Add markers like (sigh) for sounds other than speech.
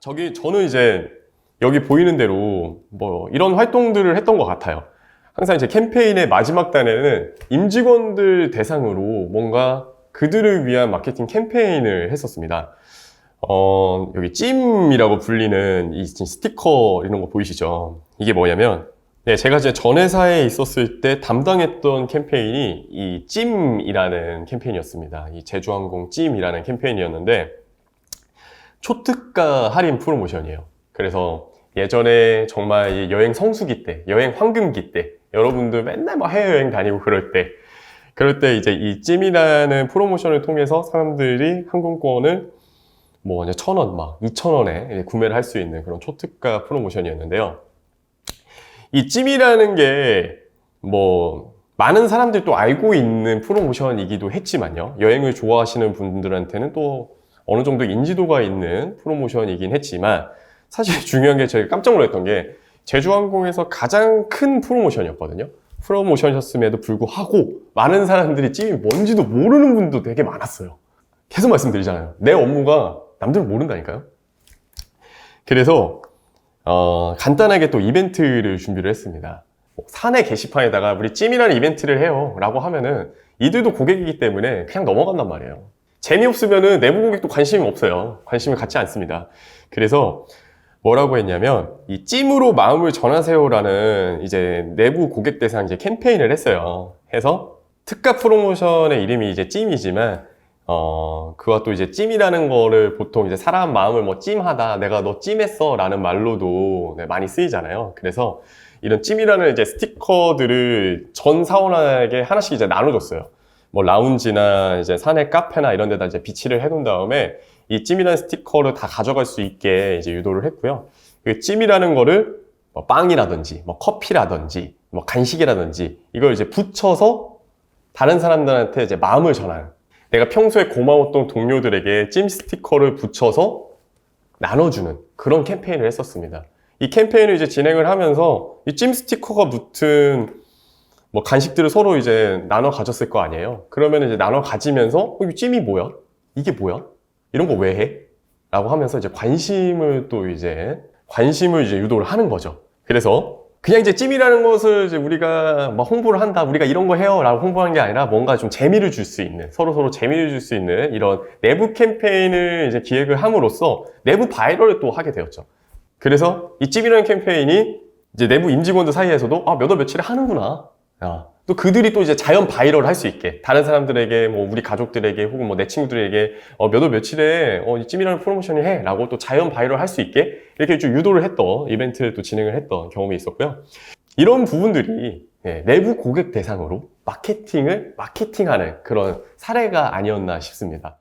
저기 저는 이제 여기 보이는 대로 뭐 이런 활동들을 했던 것 같아요. 항상 이제 캠페인의 마지막 단에는 임직원들 대상으로 뭔가 그들을 위한 마케팅 캠페인을 했었습니다. 어, 여기 찜이라고 불리는 이 스티커 이런 거 보이시죠? 이게 뭐냐면 네, 제가 이제 전 회사에 있었을 때 담당했던 캠페인이 이 찜이라는 캠페인이었습니다. 이 제주항공 찜이라는 캠페인이었는데 초특가 할인 프로모션이에요. 그래서 예전에 정말 이 여행 성수기 때, 여행 황금기 때, 여러분들 맨날 막 해외여행 다니고 그럴 때, 그럴 때 이제 이 찜이라는 프로모션을 통해서 사람들이 항공권을 뭐 이제 천 원, 막 이천 원에 구매를 할 수 있는 그런 초특가 프로모션이었는데요. 이 찜이라는 게 뭐 많은 사람들이 또 알고 있는 프로모션이기도 했지만요. 여행을 좋아하시는 분들한테는 또 어느 정도 인지도가 있는 프로모션이긴 했지만 사실 (laughs) 중요한 게 제가 깜짝 놀랐던 게 제주항공에서 가장 큰 프로모션이었거든요. 프로모션이었음에도 불구하고 많은 사람들이 찜이 뭔지도 모르는 분도 되게 많았어요. 계속 말씀드리잖아요. 내 업무가 남들은 모른다니까요. 그래서 어, 간단하게 또 이벤트를 준비를 했습니다. 뭐 사내 게시판에다가 우리 찜이라는 이벤트를 해요 라고 하면은 이들도 고객이기 때문에 그냥 넘어간단 말이에요. 재미없으면은 내부 고객도 관심이 없어요. 관심을 갖지 않습니다. 그래서 뭐라고 했냐면 이 찜으로 마음을 전하세요라는 이제 내부 고객 대상 이제 캠페인을 했어요. 해서 특가 프로모션의 이름이 이제 찜이지만 어 그와 또 이제 찜이라는 거를 보통 이제 사람 마음을 뭐 찜하다 내가 너 찜했어라는 말로도 네, 많이 쓰이잖아요. 그래서 이런 찜이라는 이제 스티커들을 전 사원에게 하나씩 이제 나눠줬어요. 뭐 라운지나 이제 사내 카페나 이런 데다 이제 비치를 해놓은 다음에 이 찜이라는 스티커를 다 가져갈 수 있게 이제 유도를 했고요. 그 찜이라는 거를 뭐 빵이라든지 뭐 커피라든지 뭐 간식이라든지 이걸 이제 붙여서 다른 사람들한테 이제 마음을 전하는 내가 평소에 고마웠던 동료들에게 찜 스티커를 붙여서 나눠주는 그런 캠페인을 했었습니다. 이 캠페인을 이제 진행을 하면서 이 찜 스티커가 붙은 뭐 간식들을 서로 이제 나눠 가졌을 거 아니에요. 그러면 이제 나눠 가지면서 어, 이 찜이 뭐야? 이게 뭐야? 이런 거 왜 해? 라고 하면서 이제 관심을 또 이제 관심을 이제 유도를 하는 거죠. 그래서 그냥 이제 찜이라는 것을 이제 우리가 막 홍보를 한다, 우리가 이런 거 해요 라고 홍보한 게 아니라 뭔가 좀 재미를 줄 수 있는, 서로 서로 재미를 줄 수 있는 이런 내부 캠페인을 이제 기획을 함으로써 내부 바이럴을 또 하게 되었죠. 그래서 이 찜이라는 캠페인이 이제 내부 임직원들 사이에서도 아, 몇월 며칠에 하는구나. 야, 또 그들이 또 이제 자연 바이럴 할 수 있게 다른 사람들에게 뭐 우리 가족들에게 혹은 뭐 내 친구들에게 어, 몇월 며칠에 어, 이 찜이라는 프로모션이 해 라고 또 자연 바이럴 할 수 있게 이렇게 좀 유도를 했던 이벤트를 또 진행을 했던 경험이 있었고요. 이런 부분들이 예, 내부 고객 대상으로 마케팅을 마케팅하는 그런 사례가 아니었나 싶습니다.